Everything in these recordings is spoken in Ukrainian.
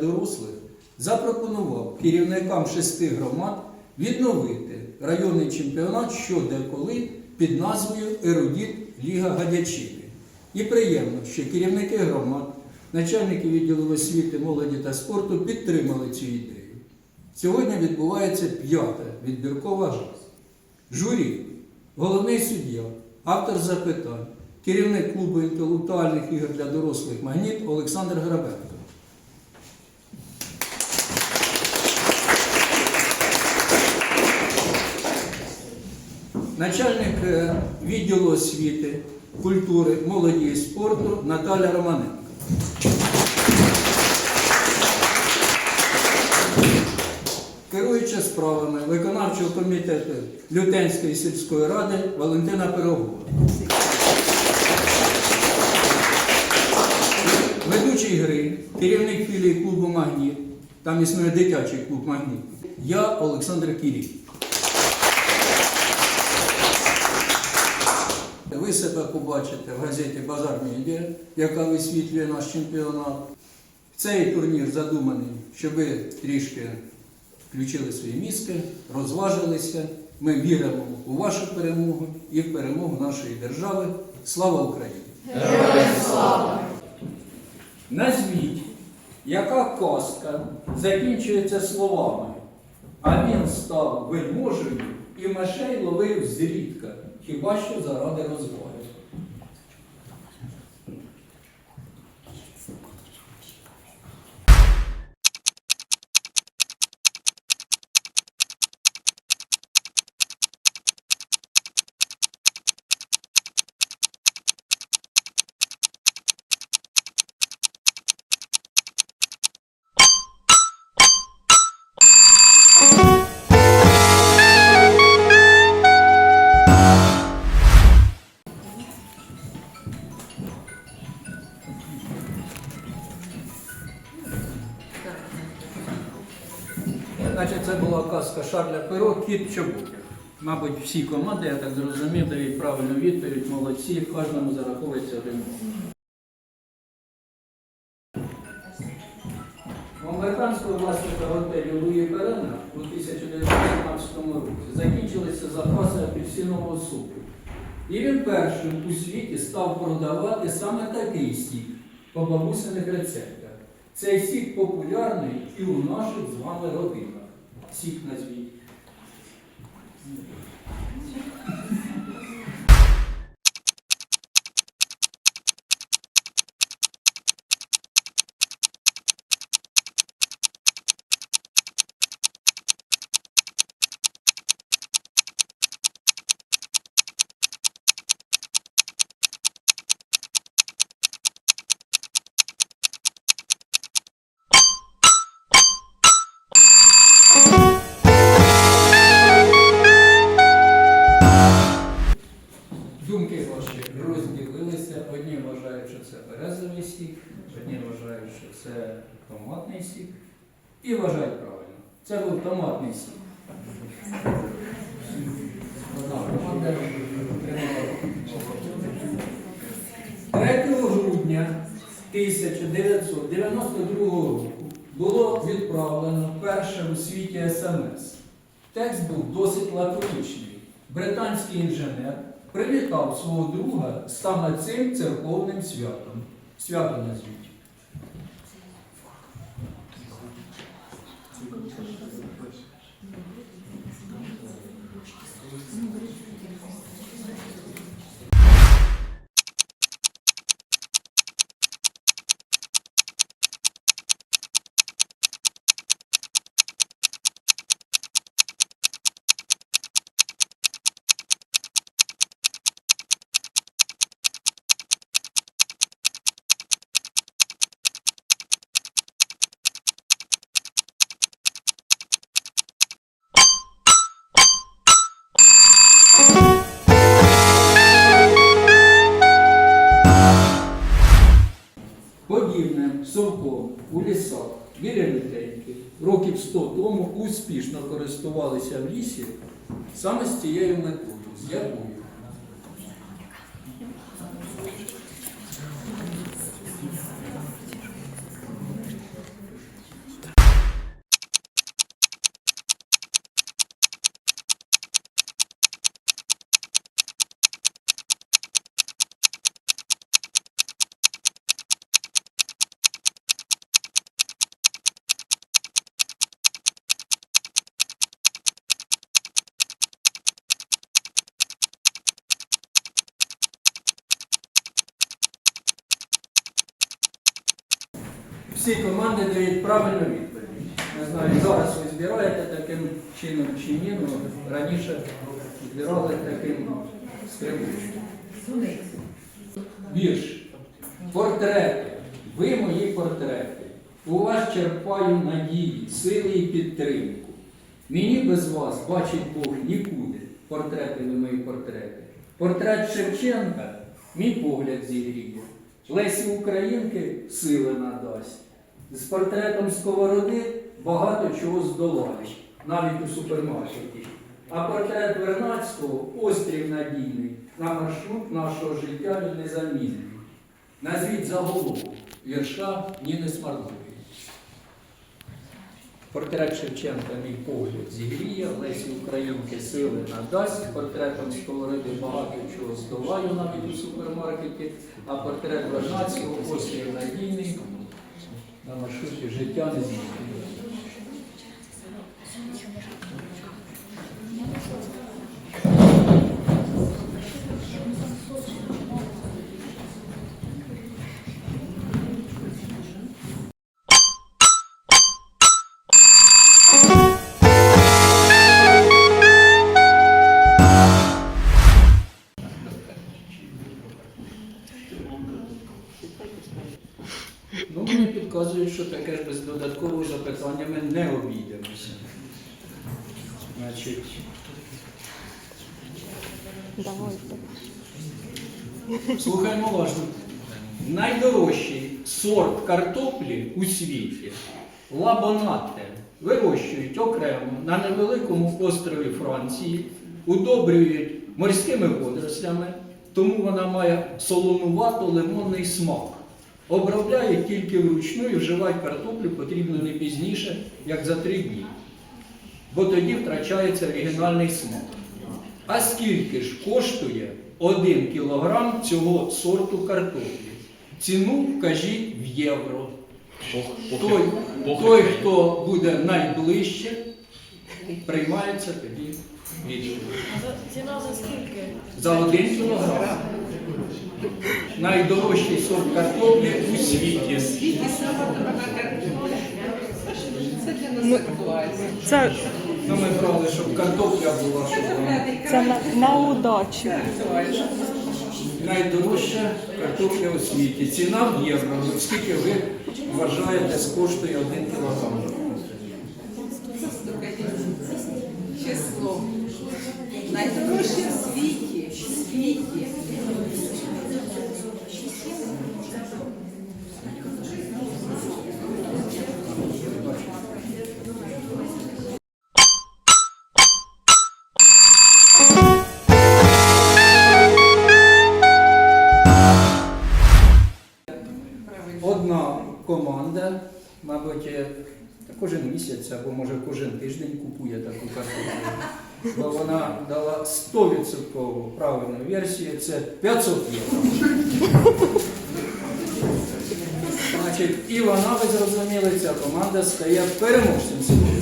дорослих запропонував керівникам шести громад відновити районний чемпіонат що де коли під назвою Ерудіт Ліга Гадячини. І приємно, що керівники громад, начальники відділу освіти, молоді та спорту підтримали цю ідею. Сьогодні відбувається п'ята відбіркова гра. Журі, головний суддя, автор запитань, керівник клубу інтелектуальних ігор для дорослих Магніт Олександр Грабенко. Начальник е, відділу освіти, культури, молоді і спорту Наталя Романенко. Керуюча справами виконавчого комітету Лютенської сільської ради Валентина Пирогова. Ведучий гри, керівник філії клубу Магніт, там існує дитячий клуб Магніт. Я Олександр Кірій. Ви себе побачите в газеті Базар Медіа, яка висвітлює наш чемпіонат. Цей турнір задуманий, щоб ви трішки включили свої мізки, розважилися. Ми віримо у вашу перемогу і в перемогу нашої держави. Слава Україні! Героям слава! Назвіть, яка казка закінчується словами, а він став вельможею і мишей ловив зрідка, хіба що заради розваги. Значить, це була казка Шарля Перо Кіт Чоботяг. Мабуть, всі команди, я так зрозумів, дають правильну відповідь, молодці, кожному зараховується один. У американського власника готелю Луї Перена у 1917 році закінчилися запаси апельсинового соку. І він першим у світі став продавати саме такий сік по бабусиних рецептах. Цей сік популярний і у наших з вами родинах. Сік назвіть. Думки це томатний сік. І вважають правильно. Це був томатний сік. Одна команда отримала. 3 грудня 1992 року було відправлено перше у світі СМС. Текст був досить лаконічний. Британський інженер привітав свого друга саме цим церковним святом. Свято назвіть. Sim. Років 100 тому успішно користувалися в лісі саме з цією метою, з якою всі команди дають правильну відповідь. Не знаю, зараз ви збираєте таким чином чи ні, але раніше збирали таким скрипучком. Вірш. Портрети. Ви мої портрети. У вас черпаю надії, сили і підтримку. Мені без вас, бачить Бог, нікуди. Портрети ви мої портрети. Портрет Шевченка мій погляд зігріє. Лесі Українки сили надасть. З портретом Сковороди багато чого здолаєш, навіть у супермаркеті. А портрет Вернацького острів надійний, на маршрут нашого життя він незамінний. Назвіть заголовок вірша Ніни Смаркової. Портрет Шевченка мій погляд зігріє, Лесі Українки сили надасть, портретом Сковороди багато чого здолаю навіть у супермаркеті, а портрет Вернацького острів надійний на маршруті життя не змінює. Слухаємо уважно. Найдорожчий сорт картоплі у світі лабонате вирощують окремо на невеликому острові Франції, удобрюють морськими водорослями, тому вона має солонувато-лимонний смак. Обробляють тільки вручну і вживають картоплю потрібно не пізніше, як за три дні. Бо тоді втрачається оригінальний смак. А скільки ж коштує один кілограм цього сорту картоплі? Ціну вкажіть в євро. Той, той, хто буде найближче, приймається тоді відповідь. Ціна за скільки? За один кілограм. Найдорожчий сорт картоплі у світі. Це, для Ну, ми брали, щоб картопля була, щоб вона це на, на удачу. найдорожча картопля у світі. Ціна в євро. Скільки ви вважаєте, скоштує один кілограм? число. Найдорожче в світі. Одна команда, мабуть, е, кожен місяць або може кожен тиждень купує таку картоплю. Бо вона дала 100% правильну версію, це 500 євро. Значить, і вона, ви зрозуміли, ця команда стає переможцем сьогодні.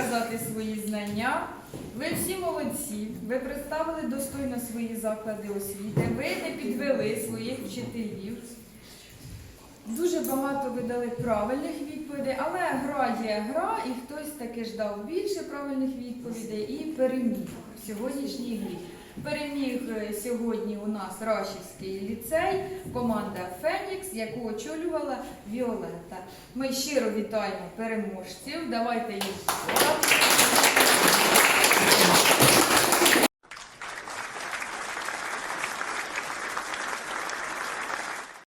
Показати свої знання. Ви всі молодці, ви представили достойно свої заклади освіти, ви не підвели своїх вчителів. Дуже багато ви дали правильних відповідей, але гра є гра, і хтось таки ж дав більше правильних відповідей і переміг в сьогоднішній грі. Переміг е, сьогодні у нас Рашівський ліцей, команда Фенікс, яку очолювала Віолетта. Ми щиро вітаємо переможців. Давайте їх.